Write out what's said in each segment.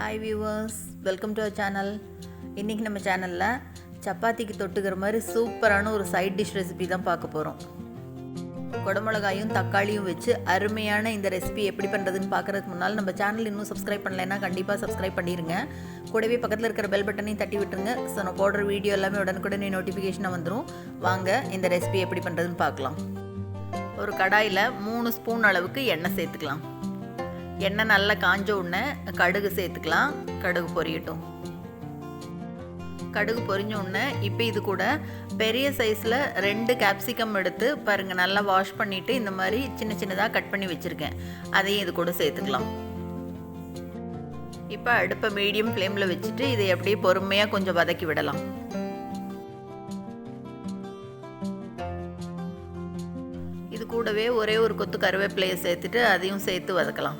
Hi viewers welcome to our channel இன்றைக்கி நம்ம சேனலில் சப்பாத்திக்கு தொட்டுக்கிற மாதிரி சூப்பரான ஒரு சைட் டிஷ் ரெசிபி தான் பார்க்க போகிறோம் குடமிளகாயும் தக்காளியும் வச்சு அருமையான இந்த ரெசிபி எப்படி பண்ணுறதுன்னு பார்க்குறதுக்கு முன்னால் நம்ம சேனல் இன்னும் சப்ஸ்கிரைப் பண்ணலைன்னா கண்டிப்பாக சப்ஸ்கிரைப் பண்ணிடுங்க கூடவே பக்கத்தில் இருக்கிற பெல் பட்டனையும் தட்டி விட்டுருங்க. ஸோ நான் போடுற வீடியோ எல்லாமே உடனுக்குடனே நோட்டிஃபிகேஷனாக வந்துடும் வாங்க இந்த ரெசிபி எப்படி பண்ணுறதுன்னு பார்க்கலாம். ஒரு கடாயில் மூணு ஸ்பூன் அளவுக்கு எண்ணெய் சேர்த்துக்கலாம். எண்ணெய் நல்லா காஞ்ச உடனே கடுகு சேர்த்துக்கலாம். கடுகு பொரியட்டும். கடுகு பொரிஞ்ச உடனே இப்போ இது கூட பெரிய சைஸில் ரெண்டு கேப்சிகம் எடுத்து பாருங்கள் நல்லா வாஷ் பண்ணிவிட்டு இந்த மாதிரி சின்ன சின்னதாக கட் பண்ணி வச்சுருக்கேன். அதையும் இது கூட சேர்த்துக்கலாம். இப்போ அடுப்பை மீடியம் ஃப்ளேமில் வச்சுட்டு இதை அப்படியே பொறுமையாக கொஞ்சம் வதக்கி விடலாம். இது கூடவே ஒரே ஒரு கொத்து கருவேப்பிலையை சேர்த்துட்டு அதையும் சேர்த்து வதக்கலாம்.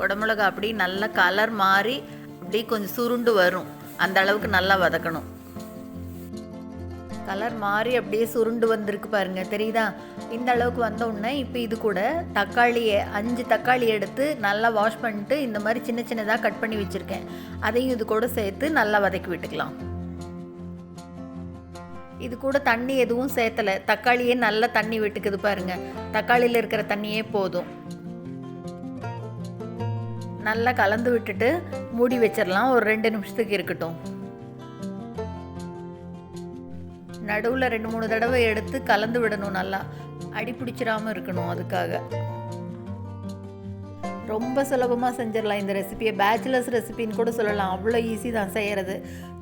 குடமிளகா அப்படி நல்லா கலர் மாறி அப்படி கொஞ்சம் சுருண்டு வரும். அந்த அளவுக்கு நல்லா வதக்கணும். கலர் மாறி அப்படியே சுருண்டு வந்திருக்கு பாருங்க. தெரியுதா? இந்த அளவுக்கு வந்த உடனே இப்போ இது கூட தக்காளியை அஞ்சு தக்காளி எடுத்து நல்லா வாஷ் பண்ணிட்டு இந்த மாதிரி சின்ன சின்னதாக கட் பண்ணி வச்சுருக்கேன். அதையும் இது கூட சேர்த்து நல்லா வதக்கி விட்டுக்கலாம். இது கூட தண்ணி எதுவும் சேர்த்தலை. தக்காளியே நல்லா தண்ணி விட்டுக்குது பாருங்க. தக்காளியில் இருக்கிற தண்ணியே போதும். நல்லா கலந்து விட்டுட்டு மூடி வச்சிடலாம் ஒரு ரெண்டு நிமிஷத்துக்கு இருக்கட்டும். நடுவில் ரெண்டு மூணு தடவை எடுத்து கலந்து விடணும் நல்லா. அடிபிடிச்சிடாம இருக்கணும் அதுக்காக. ரொம்ப சுலபமாக செஞ்சிடலாம் இந்த ரெசிபியை பேச்சுலர்ஸ் ரெசிபின்னு கூட சொல்லலாம். அவ்வளோ ஈஸி தான் செய்கிறது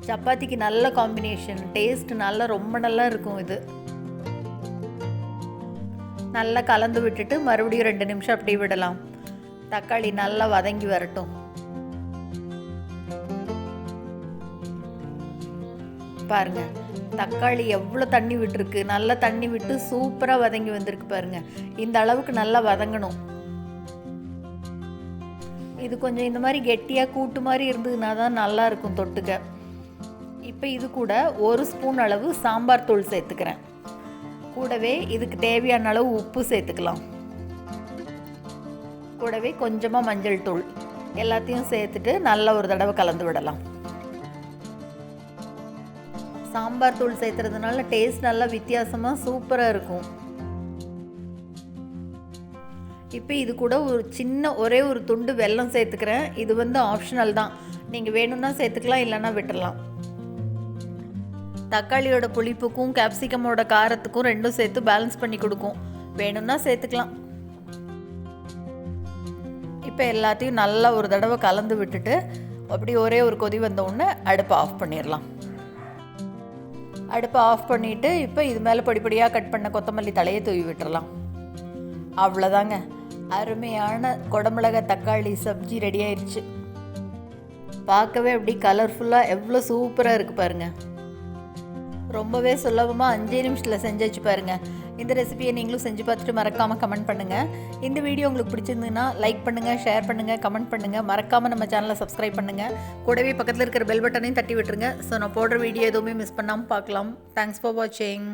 சப்பாத்திக்கு நல்ல காம்பினேஷன் டேஸ்ட் நல்லா ரொம்ப நல்லா இருக்கும் இது. நல்லா கலந்து விட்டுட்டு மறுபடியும் ரெண்டு நிமிஷம் அப்படியே விடலாம். தக்காளி நல்லா வதங்கி வரட்டும். பாருங்க தக்காளி எவ்வளோ தண்ணி விட்டுருக்கு. நல்லா தண்ணி விட்டு சூப்பராக வதங்கி வந்திருக்கு பாருங்க. இந்த அளவுக்கு நல்லா வதங்கணும். இது கொஞ்சம் இந்த மாதிரி கெட்டியாக கூட்டு மாதிரி இருந்ததுன்னா தான் நல்லா இருக்கும் தொட்டுக்க. இப்போ இது கூட ஒரு ஸ்பூன் அளவு சாம்பார் தூள் சேர்த்துக்கிறேன். கூடவே இதுக்கு தேவையான அளவு உப்பு சேர்த்துக்கலாம். கூடவே கொஞ்சமாக மஞ்சள் தூள். எல்லாத்தையும் சேர்த்துட்டு நல்லா ஒரு தடவை கலந்து விடலாம். சாம்பார் தூள் சேர்த்துறதுனால டேஸ்ட் நல்லா வித்தியாசமாக சூப்பராக இருக்கும். இப்போ இது கூட ஒரு சின்ன ஒரே ஒரு துண்டு வெல்லம் சேர்த்துக்கிறேன். இது வந்து ஆப்ஷனல் தான். நீங்கள் வேணும்னா சேர்த்துக்கலாம் இல்லைன்னா விட்டுடலாம் தக்காளியோட புளிப்புக்கும் கேப்சிகமோட காரத்துக்கும் ரெண்டும் சேர்த்து பேலன்ஸ் பண்ணி கொடுக்கும். வேணும்னா சேர்த்துக்கலாம். இப்போ எல்லாத்தையும் நல்லா ஒரு தடவை கலந்து விட்டுட்டு அப்படி ஒரே ஒரு கொதி வந்த உடனே அடுப்பை ஆஃப் பண்ணிடலாம் அடுப்பை ஆஃப் பண்ணிவிட்டு இப்போ இது மேலே படிப்படியாக கட் பண்ண கொத்தமல்லி தலையை தூவி விட்டுறலாம் அவ்வளோதாங்க அருமையான குடமிளக தக்காளி சப்ஜி ரெடி ஆயிடுச்சு பார்க்கவே அப்படி கலர்ஃபுல்லாக எவ்வளோ சூப்பராக இருக்குது பாருங்கள் ரொம்பவே சுலபமாக அஞ்சே நிமிஷத்தில் செஞ்சாச்சு பாருங்கள் இந்த ரெசிபியை நீங்களும் செஞ்சு பார்த்துட்டு மறக்காமல் கமெண்ட் பண்ணுங்கள் இந்த வீடியோ உங்களுக்கு பிடிச்சிருந்ததுன்னா லைக் பண்ணுங்கள் ஷேர் பண்ணுங்கள் கமெண்ட் பண்ணுங்கள் மறக்காமல் நம்ம சேனலை சப்ஸ்கிரைப் பண்ணுங்கள் கூடவே பக்கத்தில் இருக்கிற பெல் பட்டனையும் தட்டி விட்டுருங்க. ஸோ நான் போடுற வீடியோ எதுவுமே மிஸ் பண்ணாமல் பார்க்கலாம். தேங்க்ஸ் ஃபார் வாட்சிங்